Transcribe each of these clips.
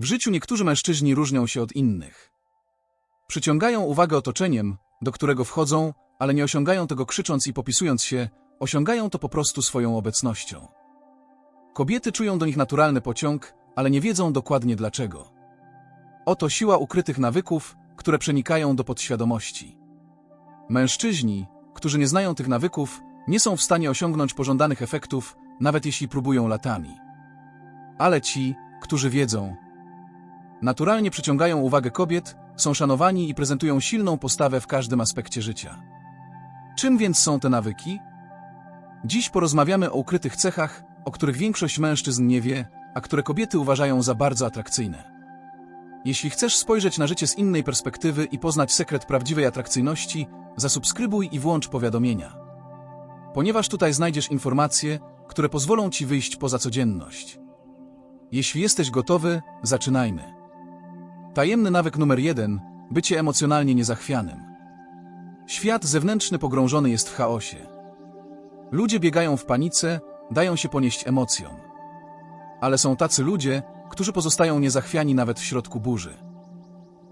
W życiu niektórzy mężczyźni różnią się od innych. Przyciągają uwagę otoczeniem, do którego wchodzą, ale nie osiągają tego krzycząc i popisując się, osiągają to po prostu swoją obecnością. Kobiety czują do nich naturalny pociąg, ale nie wiedzą dokładnie dlaczego. Oto siła ukrytych nawyków, które przenikają do podświadomości. Mężczyźni, którzy nie znają tych nawyków, nie są w stanie osiągnąć pożądanych efektów, nawet jeśli próbują latami. Ale ci, którzy wiedzą, naturalnie przyciągają uwagę kobiet, są szanowani i prezentują silną postawę w każdym aspekcie życia. Czym więc są te nawyki? Dziś porozmawiamy o ukrytych cechach, o których większość mężczyzn nie wie, a które kobiety uważają za bardzo atrakcyjne. Jeśli chcesz spojrzeć na życie z innej perspektywy i poznać sekret prawdziwej atrakcyjności, zasubskrybuj i włącz powiadomienia. Ponieważ tutaj znajdziesz informacje, które pozwolą Ci wyjść poza codzienność. Jeśli jesteś gotowy, zaczynajmy. Tajemny nawyk numer jeden – bycie emocjonalnie niezachwianym. Świat zewnętrzny pogrążony jest w chaosie. Ludzie biegają w panice, dają się ponieść emocjom. Ale są tacy ludzie, którzy pozostają niezachwiani nawet w środku burzy.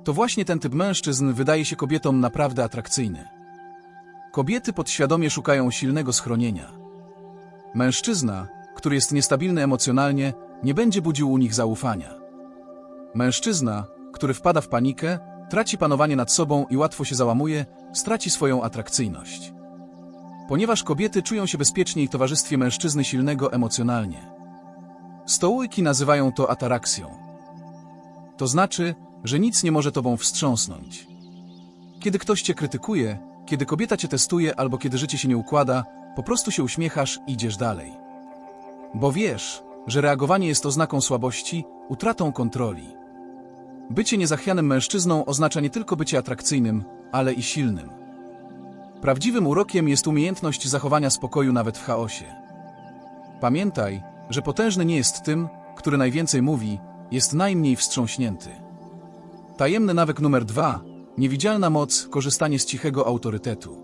To właśnie ten typ mężczyzn wydaje się kobietom naprawdę atrakcyjny. Kobiety podświadomie szukają silnego schronienia. Mężczyzna, który jest niestabilny emocjonalnie, nie będzie budził u nich zaufania. Mężczyzna, który wpada w panikę, traci panowanie nad sobą i łatwo się załamuje, straci swoją atrakcyjność. Ponieważ kobiety czują się bezpieczniej w towarzystwie mężczyzny silnego emocjonalnie. Stołujki nazywają to ataraksją. To znaczy, że nic nie może tobą wstrząsnąć. Kiedy ktoś cię krytykuje, kiedy kobieta cię testuje albo kiedy życie się nie układa, po prostu się uśmiechasz i idziesz dalej. Bo wiesz, że reagowanie jest oznaką słabości, utratą kontroli. Bycie niezachwianym mężczyzną oznacza nie tylko bycie atrakcyjnym, ale i silnym. Prawdziwym urokiem jest umiejętność zachowania spokoju nawet w chaosie. Pamiętaj, że potężny nie jest tym, który najwięcej mówi, jest najmniej wstrząśnięty. Tajemny nawyk numer dwa niewidzialna moc, korzystanie z cichego autorytetu.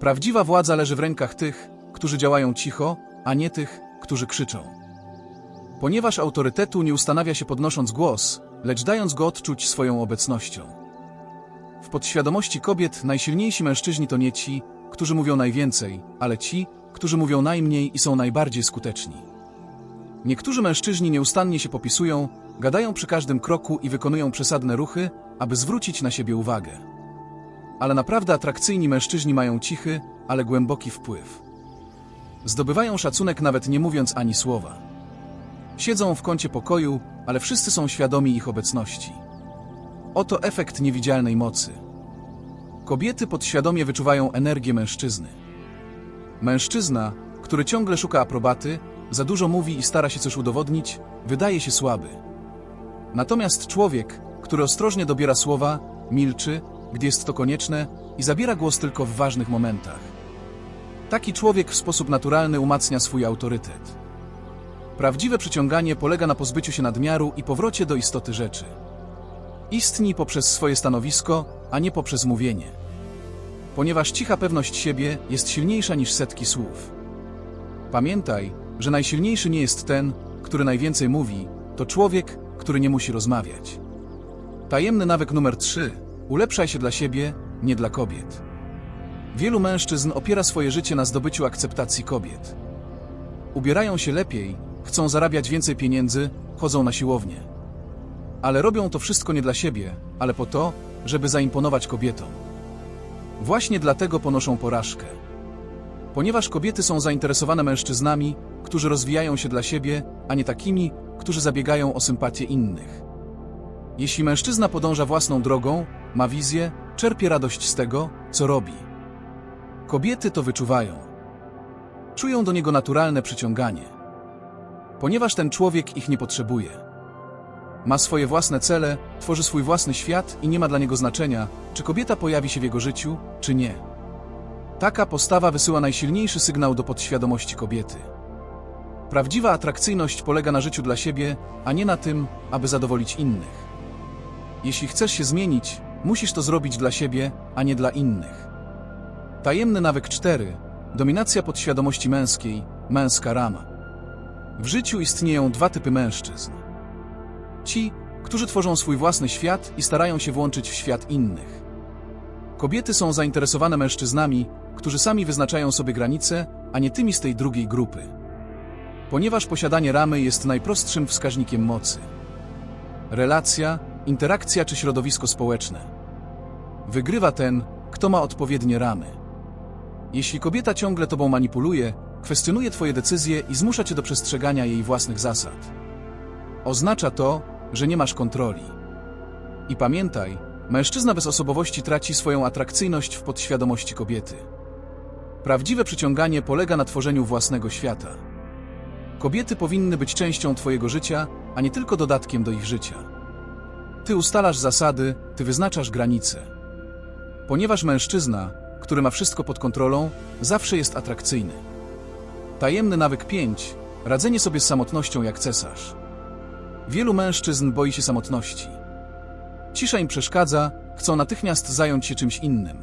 Prawdziwa władza leży w rękach tych, którzy działają cicho, a nie tych, którzy krzyczą. Ponieważ autorytetu nie ustanawia się podnosząc głos, lecz dając go odczuć swoją obecnością. W podświadomości kobiet najsilniejsi mężczyźni to nie ci, którzy mówią najwięcej, ale ci, którzy mówią najmniej i są najbardziej skuteczni. Niektórzy mężczyźni nieustannie się popisują, gadają przy każdym kroku i wykonują przesadne ruchy, aby zwrócić na siebie uwagę. Ale naprawdę atrakcyjni mężczyźni mają cichy, ale głęboki wpływ. Zdobywają szacunek nawet nie mówiąc ani słowa. Siedzą w kącie pokoju, ale wszyscy są świadomi ich obecności. Oto efekt niewidzialnej mocy. Kobiety podświadomie wyczuwają energię mężczyzny. Mężczyzna, który ciągle szuka aprobaty, za dużo mówi i stara się coś udowodnić, wydaje się słaby. Natomiast człowiek, który ostrożnie dobiera słowa, milczy, gdy jest to konieczne i zabiera głos tylko w ważnych momentach. Taki człowiek w sposób naturalny umacnia swój autorytet. Prawdziwe przyciąganie polega na pozbyciu się nadmiaru i powrocie do istoty rzeczy. Istni poprzez swoje stanowisko, a nie poprzez mówienie. Ponieważ cicha pewność siebie jest silniejsza niż setki słów. Pamiętaj, że najsilniejszy nie jest ten, który najwięcej mówi, to człowiek, który nie musi rozmawiać. Tajemny nawyk numer 3. Ulepszaj się dla siebie, nie dla kobiet. Wielu mężczyzn opiera swoje życie na zdobyciu akceptacji kobiet. Ubierają się lepiej, chcą zarabiać więcej pieniędzy, chodzą na siłownię. Ale robią to wszystko nie dla siebie, ale po to, żeby zaimponować kobietom. Właśnie dlatego ponoszą porażkę. Ponieważ kobiety są zainteresowane mężczyznami, którzy rozwijają się dla siebie, a nie takimi, którzy zabiegają o sympatię innych. Jeśli mężczyzna podąża własną drogą, ma wizję, czerpie radość z tego, co robi. Kobiety to wyczuwają. Czują do niego naturalne przyciąganie. Ponieważ ten człowiek ich nie potrzebuje. Ma swoje własne cele, tworzy swój własny świat i nie ma dla niego znaczenia, czy kobieta pojawi się w jego życiu, czy nie. Taka postawa wysyła najsilniejszy sygnał do podświadomości kobiety. Prawdziwa atrakcyjność polega na życiu dla siebie, a nie na tym, aby zadowolić innych. Jeśli chcesz się zmienić, musisz to zrobić dla siebie, a nie dla innych. Tajemny nawyk 4. Dominacja podświadomości męskiej, męska rama. W życiu istnieją dwa typy mężczyzn. Ci, którzy tworzą swój własny świat i starają się włączyć w świat innych. Kobiety są zainteresowane mężczyznami, którzy sami wyznaczają sobie granice, a nie tymi z tej drugiej grupy. Ponieważ posiadanie ramy jest najprostszym wskaźnikiem mocy. Relacja, interakcja czy środowisko społeczne. Wygrywa ten, kto ma odpowiednie ramy. Jeśli kobieta ciągle tobą manipuluje, kwestionuje twoje decyzje i zmusza cię do przestrzegania jej własnych zasad. Oznacza to, że nie masz kontroli. I pamiętaj, mężczyzna bez osobowości traci swoją atrakcyjność w podświadomości kobiety. Prawdziwe przyciąganie polega na tworzeniu własnego świata. Kobiety powinny być częścią twojego życia, a nie tylko dodatkiem do ich życia. Ty ustalasz zasady, ty wyznaczasz granice. Ponieważ mężczyzna, który ma wszystko pod kontrolą, zawsze jest atrakcyjny. Tajemny nawyk 5. Radzenie sobie z samotnością jak cesarz. Wielu mężczyzn boi się samotności. Cisza im przeszkadza, chcą natychmiast zająć się czymś innym.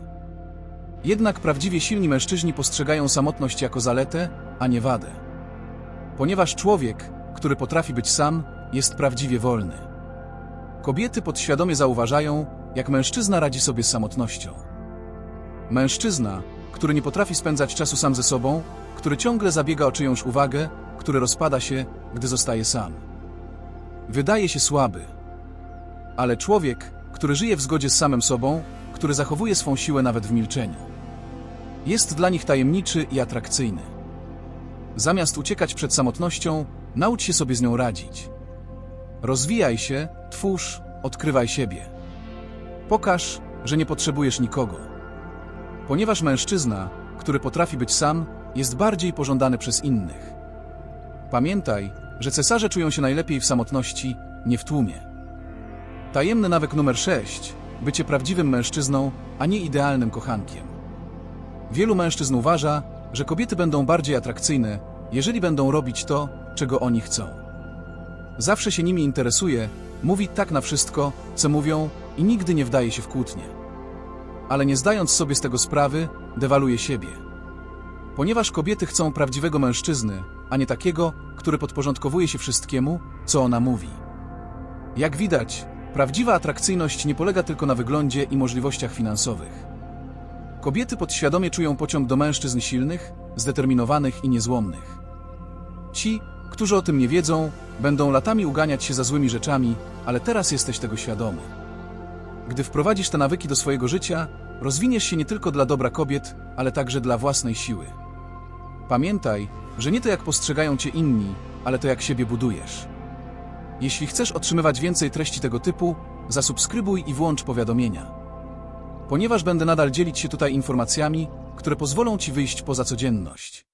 Jednak prawdziwie silni mężczyźni postrzegają samotność jako zaletę, a nie wadę. Ponieważ człowiek, który potrafi być sam, jest prawdziwie wolny. Kobiety podświadomie zauważają, jak mężczyzna radzi sobie z samotnością. Mężczyzna, który nie potrafi spędzać czasu sam ze sobą, który ciągle zabiega o czyjąś uwagę, który rozpada się, gdy zostaje sam. Wydaje się słaby. Ale człowiek, który żyje w zgodzie z samym sobą, który zachowuje swą siłę nawet w milczeniu. Jest dla nich tajemniczy i atrakcyjny. Zamiast uciekać przed samotnością, naucz się sobie z nią radzić. Rozwijaj się, twórz, odkrywaj siebie. Pokaż, że nie potrzebujesz nikogo. Ponieważ mężczyzna, który potrafi być sam, jest bardziej pożądany przez innych. Pamiętaj, że cesarze czują się najlepiej w samotności, nie w tłumie. Tajemny nawyk numer 6. Bycie prawdziwym mężczyzną, a nie idealnym kochankiem. Wielu mężczyzn uważa, że kobiety będą bardziej atrakcyjne, jeżeli będą robić to, czego oni chcą. Zawsze się nimi interesuje, mówi tak na wszystko, co mówią i nigdy nie wdaje się w kłótnie. Ale nie zdając sobie z tego sprawy, dewaluje siebie. Ponieważ kobiety chcą prawdziwego mężczyzny, a nie takiego, który podporządkowuje się wszystkiemu, co ona mówi. Jak widać, prawdziwa atrakcyjność nie polega tylko na wyglądzie i możliwościach finansowych. Kobiety podświadomie czują pociąg do mężczyzn silnych, zdeterminowanych i niezłomnych. Ci, którzy o tym nie wiedzą, będą latami uganiać się za złymi rzeczami, ale teraz jesteś tego świadomy. Gdy wprowadzisz te nawyki do swojego życia, rozwiniesz się nie tylko dla dobra kobiet, ale także dla własnej siły. Pamiętaj, że nie to jak postrzegają cię inni, ale to jak siebie budujesz. Jeśli chcesz otrzymywać więcej treści tego typu, zasubskrybuj i włącz powiadomienia. Ponieważ będę nadal dzielić się tutaj informacjami, które pozwolą ci wyjść poza codzienność.